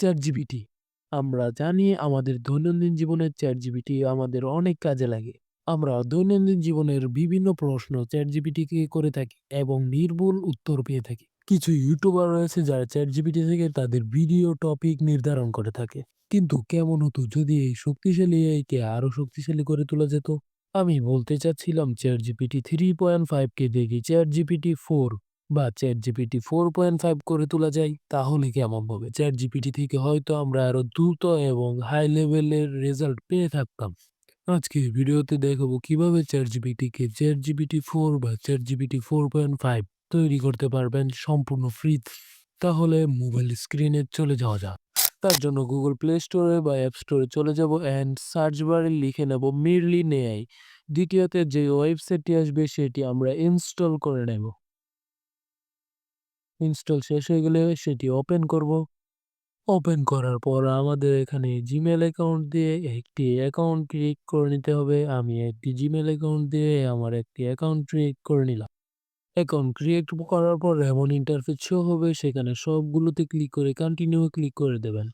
ChatGPT আমরা জানি আমাদের দৈনন্দিন জীবনের জীবনে জিবিটি আমাদের অনেক কাজে লাগে। আমরা দৈনন্দিন জীবনের বিভিন্ন প্রশ্ন ChatGPT কে করে থাকি এবং নির্ভুল উত্তর পেয়ে থাকি। কিছু ইউটিউবার রয়েছে যারা চ্যাট জিবিটি থেকে তাদের ভিডিও টপিক নির্ধারণ করে থাকে। কিন্তু কেমন হতো যদি এই শক্তিশালী AI কে আরও শক্তিশালী করে তোলা যেত? আমি বলতে চাচ্ছিলাম ChatGPT 3.5 কে দেখি চ্যাট জিপিটি 4 বা ChatGPT 4.5 করে তোলা যায়, তাহলে কেমন হবে? চ্যাট জিপিটি থেকে হয়তো আমরা আরও দ্রুত এবং হাই লেভেলের রেজাল্ট পেয়ে থাকতাম। আজকের ভিডিওতে দেখাবো কীভাবে ChatGPT কে ChatGPT 4 বা chat GPT four point five তৈরি করতে পারবেন সম্পূর্ণ ফ্রি তাহলে মোবাইল স্ক্রিনে চলে যাওয়া যাক। তার জন্য গুগল প্লে স্টোরে বা অ্যাপ স্টোরে চলে যাব অ্যান্ড সার্চ বারে লিখে নেব মিরলি এআই। দ্বিতীয়তে যে ওয়েবসাইটটি আসবে সেটি আমরা ইনস্টল করে নেব। ইনস্টল শেষ হয়ে গেলে সেটি ওপেন করব। ওপেন করার পর আমাদের এখানে জিমেল অ্যাকাউন্ট দিয়ে একটি অ্যাকাউন্ট ক্রিয়েট করে নিতে হবে। আমি একটি জিমেল অ্যাকাউন্ট দিয়ে আমার একটি অ্যাকাউন্ট ক্রিয়েট করে নিলাম। অ্যাকাউন্ট ক্রিয়েট করার পর এমন ইন্টারফেস শো হবে সেখানে সবগুলোতে ক্লিক করে কন্টিনিউ ক্লিক করে দেবেন।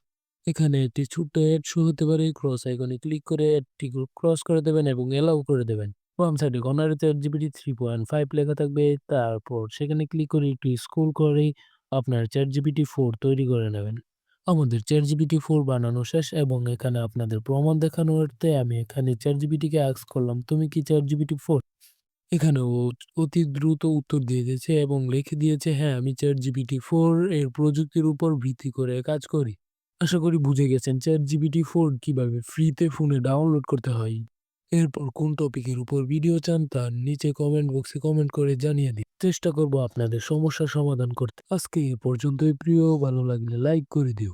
এখানে একটি ছোট্ট অ্যাড শো হতে পারে ক্রস আইকনে ক্লিক করে অ্যাডটি ক্রস করে দেবেন এবং এলাও করে দেবেন। বাম সাইডে কর্নারে ChatGPT 3.5 লেখা থাকবে তারপর সেখানে ক্লিক করে একটু স্ক্রল করে আপনার ChatGPT 4 তৈরি করে নেবেন। আমাদের ChatGPT 4 বানানো শেষ এবং এখানে আপনাদের প্রমাণ অর্থে আমি এখানে ChatGPT কে আস্ক করলাম, তুমি কি ChatGPT 4? এখানে ও অতি দ্রুত উত্তর দিয়ে দিয়েছে এবং লিখে দিয়েছে হ্যাঁ আমি ChatGPT 4 এর প্রযুক্তির উপর ভিত্তি করে কাজ করি। আশা করি বুঝে গেছেন, ChatGPT 4 কীভাবে ফ্রিতে ফোনে ডাউনলোড করতে হয়। এরপর কোন টপিকের উপর ভিডিও চান, তার নিচে কমেন্ট বক্সে কমেন্ট করে জানিয়ে দিন। চেষ্টা করব আপনাদের সমস্যা সমাধান করতে। আজকে এ পর্যন্তই, প্রিয়, ভালো লাগলে লাইক করে দিও।